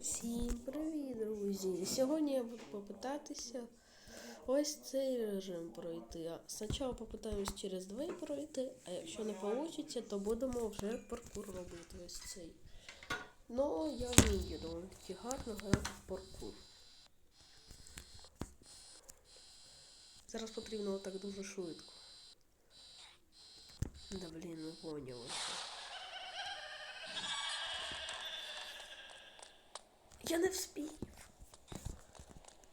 Всім привіт, друзі! Сьогодні я буду попитатися ось цей режим пройти. Спочатку попитаюсь через двері пройти, а якщо не вийде, то будемо вже паркур робити ось цей. Ну, я вмію доволі таки гарно грати в паркур. Зараз потрібно отак дуже швидко. Да блін, не поняла. Я не вспів.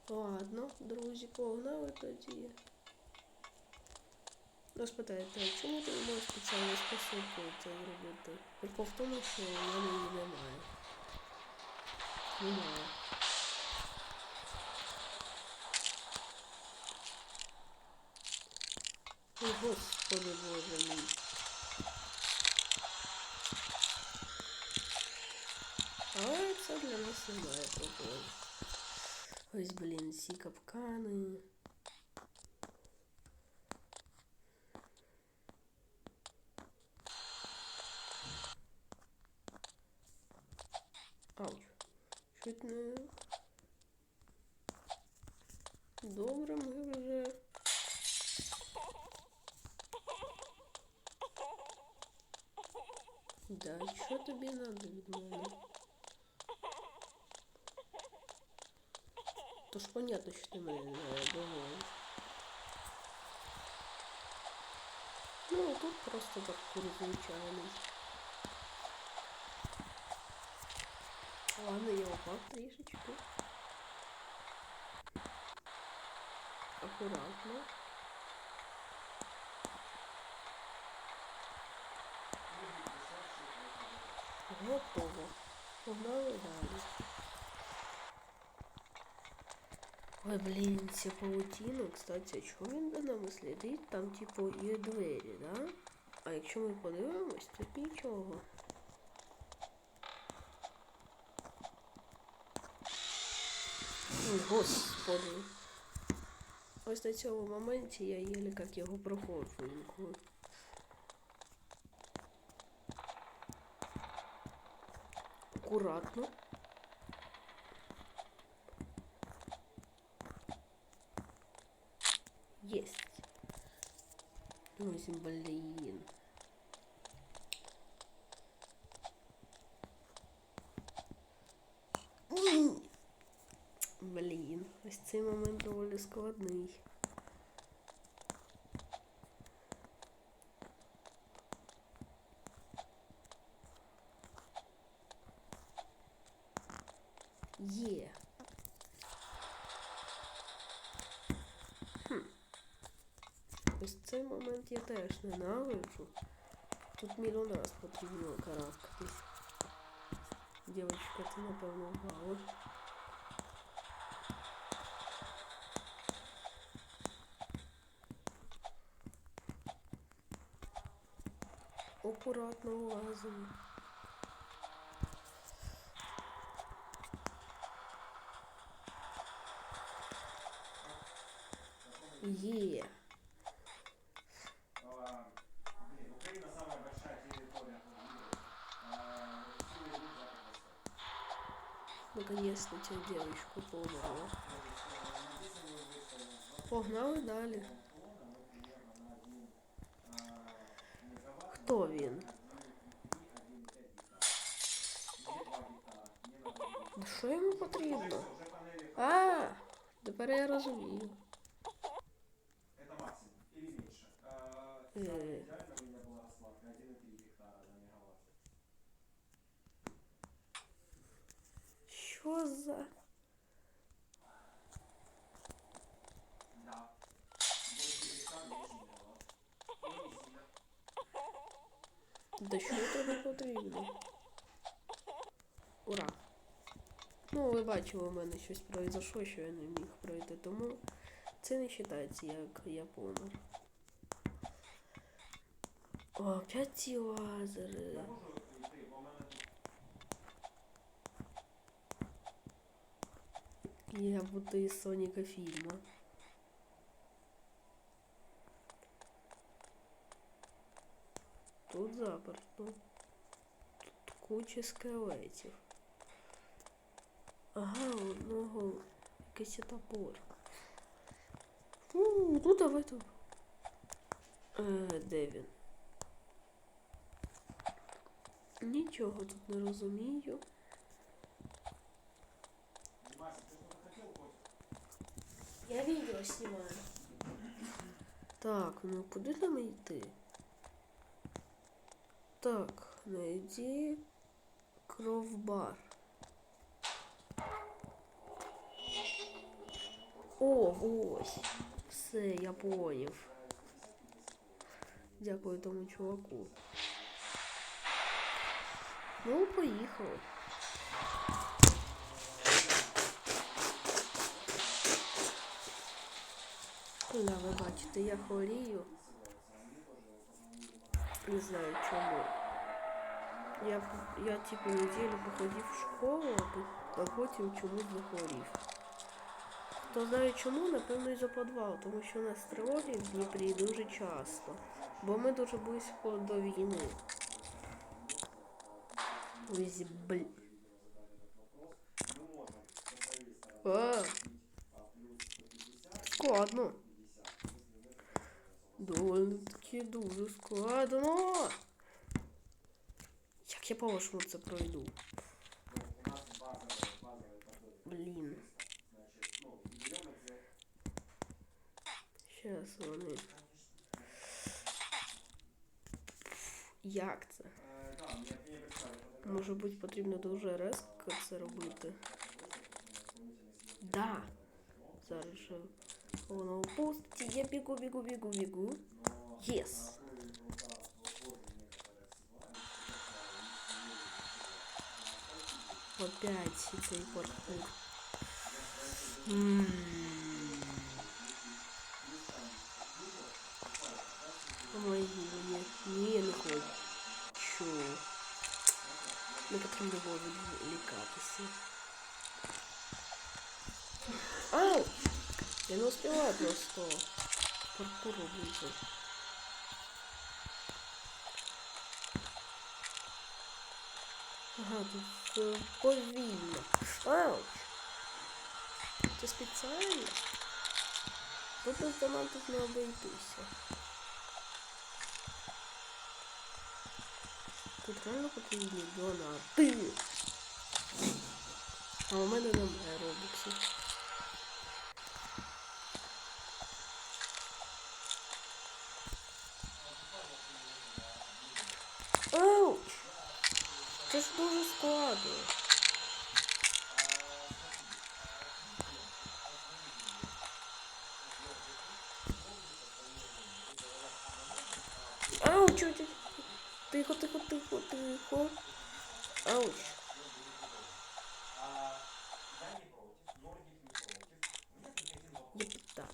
Ладно, друзі, погнали тоді. Спитаєте, а чому ти не можеш спеціально способку це зробити? Прикол в тому, що в мене її немає. Немає. Ой, господи боже мій. це для нас немає проблем. Ось, блін, ці капкани. Ауч. Чуть не. Добре, ми вже. Да, що тобі надо від мене? То ж понятно, що ти мене не обмовиш. Ну, тут просто так звичайний. Ладно, я упав трішечки. Акуратно. Готово. Погнали далі. Ой, блін, ця паутина, кстати, а чого він за нами слідить? Там, типу, є двері, да? А якщо ми подивимось, то нічого. Ой, господи. Ось на цьому моменті я єлі як його проходжу інколи. Аккуратно. Ой, блин. Блін, ось цей момент доволі складний. Є. Хм. Ось цей момент я теж ненавиджу. Тут мільйон раз потрібно карабкатись. Дівчинка, ти напевно вгала. Аккуратно влазимо. Є. А, Наконец-то цю девочку померла. Здесь они выставлены Погнали далі. Антона, ну, примерно на один а, мегаватт. Хто він? И 1,5 гектара. Не 2 гектара. Не на 2 гектара. Да Що йому потрібно? Уже панели, А, тепер я розумію. это максимум. Сильно. Да що тобі потрібно? Ура! Ну, ви бачили, у мене щось произошло, що я не міг пройти, тому це не вважається, як я помер. О, опять ці. Я можу йти, бо в мене тут Я будто із Соніка фільма. Тут заперто. Тут куча скелетів. Ага, одного якийсь топор. Ну, ну давай там. Е, де він? Нічого тут не розумію. Я відео знімаю. Так, ну куди нам йти? Так, найди кровбар. О, ось. Все, я поняв. Дякую тому чуваку. Ну, поїхали. Да, ви бачите, я хворію. Не знаю чому. Я, я типу неділю походив в школу, а по- а потім чомусь захворів. Хто знає чому, напевно, із-за підвалу, тому що у нас тривоги в Дніпрі дуже часто. Бо ми дуже близько до війни. Ось, бл... Складно. Довольно таки дуже складно. Як я по-вашому це пройду? Ну, у нас базовый, базовый такой. Блін. Значит, ну, берем это. Щас вони. Як це? Э, да, мне, мне представили, фотографию. Може бути потрібно дуже резко це робити. Да. Зараз же воно опустить. Я бігу, бігу, бігу, бігу. Єс. Опять цей паркур. М. Ой, ні, ні, я не хочу. Не потрібно було відволікатися. Ау! Я не успіваю просто паркур робити. Ага, тут е, повільно. Ау! Це спеціально? Тут без донатів не обійтися. Тут реально потрібні донати. А у мене немає робоксів. Ауч! Це ж дуже складно. Ау, чё, чё, тихо, тихо, тихо, тихо. Ауч. Так.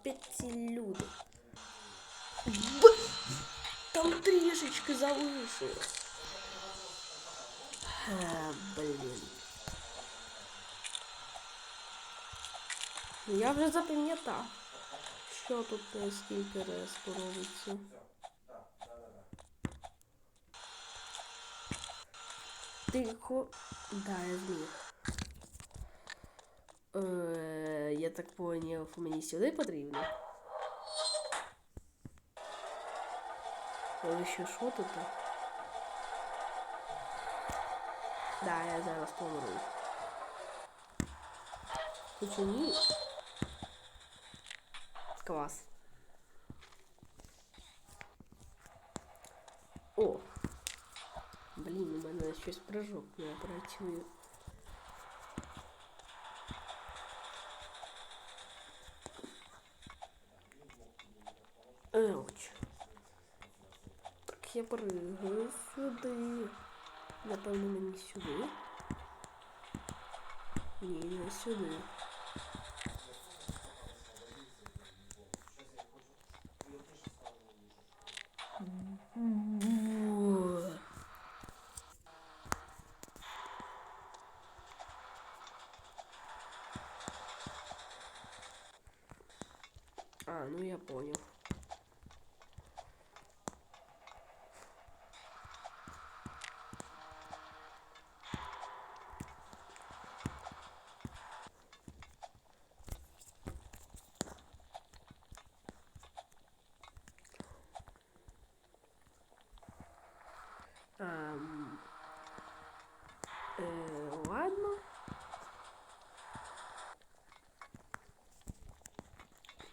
Опять люди. Б... Там трішечки залишилось. А, блін. Я вже запам'ятав, що тут е, скільки робиться. Тихо. Да, я зміг. Е, я так поняв, мені сюди потрібно. Але ще що тут? Да, я зараз помру. Хоча ні. Клас. О! Блін, у мене щось прыжок не працює. Так прыгаю сюди. Напевно, мені сюди. Ні, не сюди. Бу. А, ну я понял.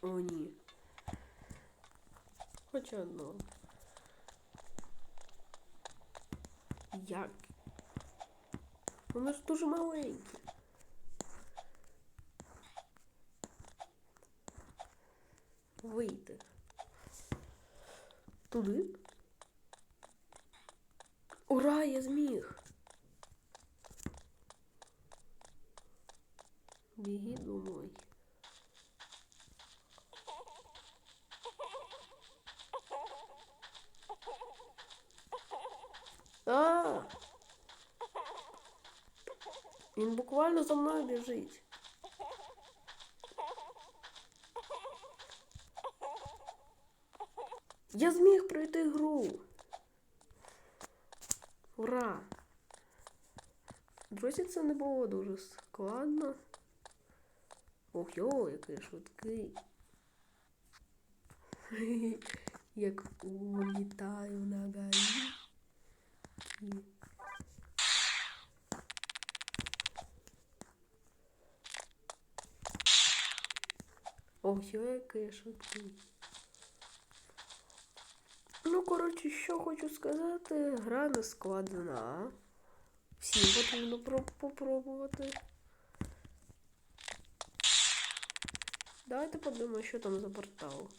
О, ні. Хоча одно. Як? Воно ж дуже маленьке. Вийти. Туди? Ура, я зміг! Біги домой. А! Він за мною біжить. Я зміг пройти гру. Ура! Друзі, це не було дуже складно. Ох йо, який швидкий. Як улітаю на гаї. Ох, йо, який я швидкий. Ну, коротше, що хочу сказати, гра не складна. Всім потрібно попробувати. Давайте подивимося, що там за портал.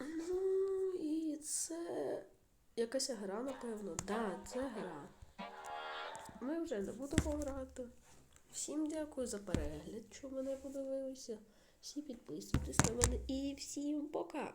Ну, і це якась гра, напевно. Да, це гра. Ми вже не будемо грати. Всім дякую за перегляд, що мене подивилися. Всі підписуйтесь на мене і всім пока!